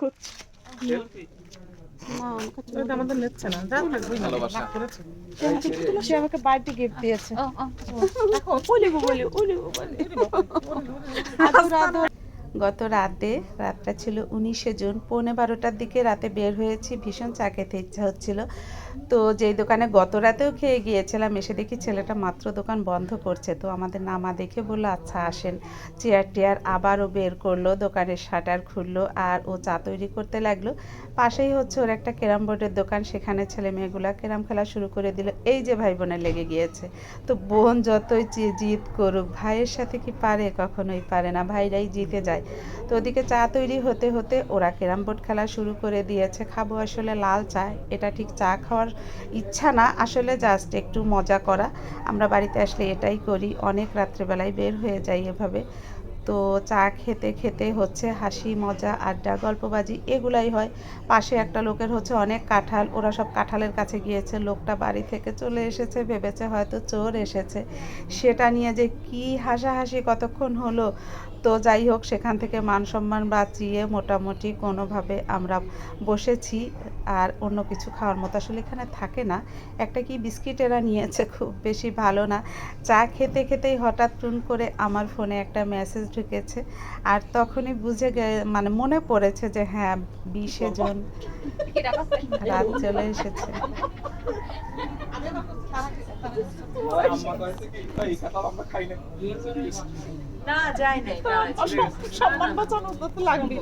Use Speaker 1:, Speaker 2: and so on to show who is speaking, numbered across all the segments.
Speaker 1: করছে
Speaker 2: আমাকে
Speaker 1: ওই আমাদের নিচ্ছে না যা থাকবে
Speaker 3: ভালোবাসা।
Speaker 2: সে আমাকে বার্থডে গিফট দিয়েছে
Speaker 1: বলিব বলি বলিব বলি
Speaker 2: আদর আদর গত রাতে, রাতটা ছিল উনিশে জুন, পৌনে বারোটার দিকে রাতে বের হয়েছি, ভীষণ চা খেতে ইচ্ছা হচ্ছিল। তো যেই দোকানে গত রাতেও খেয়ে গিয়েছিলাম, এসে দেখি ছেলেটা মাত্র দোকান বন্ধ করছে। তো আমাদের নামা দেখে বলল আচ্ছা আসেন। চেয়ার টেয়ার আবারও বের করল, দোকানের শাটার খুললো আর ও চা তৈরি করতে লাগল। পাশেই হচ্ছে ওর একটা ক্যারাম বোর্ডের দোকান, সেখানে ছেলে মেয়েগুলা ক্যারাম খেলা শুরু করে দিল। এই যে ভাই বোনের লেগে গিয়েছে। তো বোন যতই জিদ করুক, ভাইয়ের সাথে কি পারে? কখনোই পারে না। ভাইরাই জিতে যায়। তো ওদিকে চা তৈরি হতে হতে ওরা ক্যারাম বোর্ড খেলা শুরু করে দিয়েছে। খাব আসলে লাল চা, এটা ঠিক চা খাওয়ার ইচ্ছা না, আসলে জাস্ট একটু মজা করা। আমরা বাড়িতে আসলে এটাই করি, অনেক রাত্রেবেলায় বের হয়ে যাই এভাবে। তো চা খেতে খেতে হচ্ছে হাসি, মজা, আড্ডা, গল্পবাজি এগুলাই হয়। পাশে একটা লোকের হচ্ছে অনেক কাঁঠাল, ওরা সব কাঁঠালের কাছে গিয়েছে। লোকটা বাড়ি থেকে চলে এসেছে, ভেবেছে হয়তো চোর এসেছে। সেটা নিয়ে যে কি হাসাহাসি কতক্ষণ হলো? তো যাই হোক, সেখান থেকে মান সম্মান বাঁচিয়ে মোটামুটি কোনোভাবে আমরা বসেছি। আর অন্য কিছু খাওয়ার মতো আসলে এখানে থাকে না। একটা কি বিস্কিট এরা নিয়েছে খুব বেশি ভালো না। চা খেতে খেতেই হঠাৎ টুন করে আমার ফোনে একটা মেসেজ ঢুকেছে আর তখনই বুঝে গে মানে মনে পড়েছে যে হ্যাঁ বিশে জন রাত চলে এসেছে।
Speaker 4: না যায় নাই
Speaker 1: সম্মান বাঁচানো তো লাগবে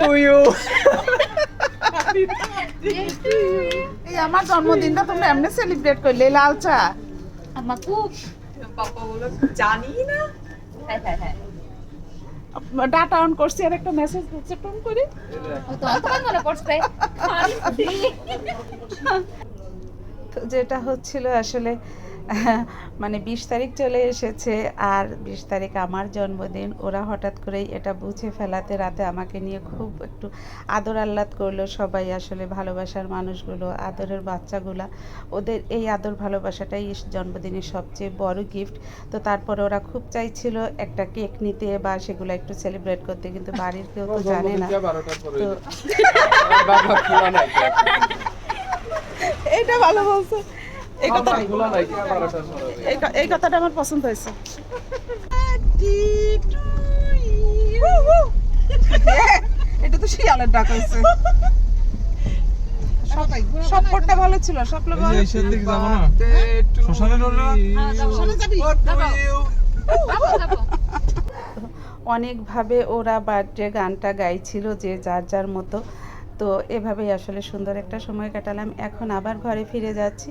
Speaker 3: তুইও।
Speaker 2: এই আমার জন্মদিনটা তোমরা এমনি সেলিব্রেট করলে লাল চা।
Speaker 4: আমার খুব বলো জানি না। হ্যাঁ হ্যাঁ হ্যাঁ।
Speaker 2: ডাটা অন করছি আর একটা মেসেজ দিচ্ছে টুন করে।
Speaker 4: মনে পড়ছে।
Speaker 2: তো যেটা হচ্ছিল আসলে মানে বিশ তারিখ চলে এসেছে আর বিশ তারিখ আমার জন্মদিন। ওরা হঠাৎ করেই এটা বুঝে ফেলাতে রাতে আমাকে নিয়ে খুব একটু আদর আহ্লাদ করল সবাই আসলে ভালোবাসার মানুষগুলো আদরের বাচ্চাগুলা। ওদের এই আদর ভালোবাসাটাই জন্মদিনের সবচেয়ে বড় গিফট তো তারপরে ওরা খুব চাইছিল একটা কেক নিতে বা সেগুলো একটু সেলিব্রেট করতে কিন্তু বাড়ির কেউ তো জানে না। তো
Speaker 1: এইটা ভালো বলছো। এই কথা কথাটা আমার পছন্দ হয়েছে। এটা তো শিয়ালের ডাক হয়েছে। সবকটা ভালো ছিল সব ভালো
Speaker 5: এইসের দিকে যাব না? শ্মশানে রোলা
Speaker 2: অনেকভাবে ওরা বার্থডে গানটা গাইছিল যে যার যার মতো। তো এভাবেই আসলে সুন্দর একটা সময় কাটালাম। এখন আবার ঘরে ফিরে যাচ্ছি।